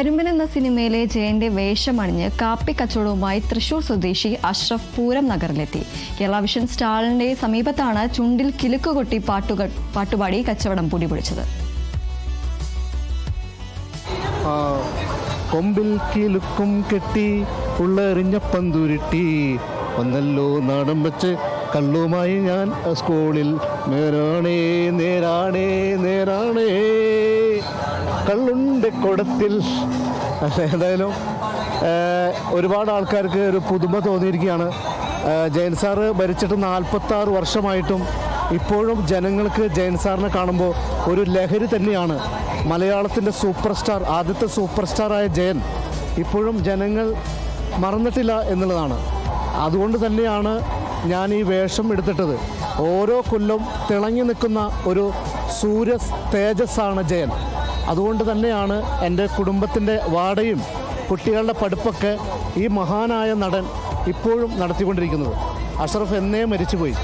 കരിമ്പൻ എന്ന സിനിമയിലെ ജയന്റെ വേഷമണിഞ്ഞ് കാപ്പി കച്ചവടവുമായി തൃശൂർ സ്വദേശി അഷ്റഫ് പൂരം നഗറിലെത്തി. കേരള വിഷൻ സ്റ്റാളിന്റെ സമീപത്താണ് ചുണ്ടിൽ കിലുക്കുകൊട്ടി പാട്ടുകൾ പാട്ടുപാടി കച്ചവടം പൊടിപൊടിച്ചത് കൊമ്പിൽ കിലുക്കും കെട്ടി ഉള്ളെറിഞ്ഞ പന്തുരുട്ടി. വന്നല്ലോ നാടൻ വെച്ച് കള്ളുമായി ഞാൻ സ്കൂളിൽ നേരാണേ നേരാണേ നേരാണേ. കള്ളുണ്ട് കുടത്തിൽ. എന്തായാലും ഒരുപാട് ആൾക്കാർക്ക് ഒരു പുതുമ തോന്നിയിരിക്കുകയാണ്. ജയൻ സാറ് ഭരിച്ചിട്ട് നാൽപ്പത്തി ആറ് വർഷമായിട്ടും ഇപ്പോഴും ജനങ്ങൾക്ക് ജയൻ സാറിനെ കാണുമ്പോൾ ഒരു ലഹരി തന്നെയാണ്. മലയാളത്തിന്റെ സൂപ്പർ സ്റ്റാർ ആദ്യത്തെ സൂപ്പർ സ്റ്റാറായ ജയൻ ഇപ്പോഴും ജനങ്ങൾ മറന്നിട്ടില്ല എന്നുള്ളതാണ്. അതുകൊണ്ട് തന്നെയാണ് ഞാൻ ഈ വേഷം എടുത്തിട്ടത്. ഓരോ കൊല്ലം തിളങ്ങി നിൽക്കുന്ന ഒരു സൂര്യ തേജസ്സാണ് ജയൻ. അതുകൊണ്ട് തന്നെയാണ് എന്റെ കുടുംബത്തിന്റെ വാടയും കുട്ടികളുടെ പഠിപ്പൊക്കെ ഈ മഹാനായ നടൻ ഇപ്പോഴും നടത്തിക്കൊണ്ടിരിക്കുന്നത്. അഷറഫ് എന്നേ മരിച്ചുപോയി.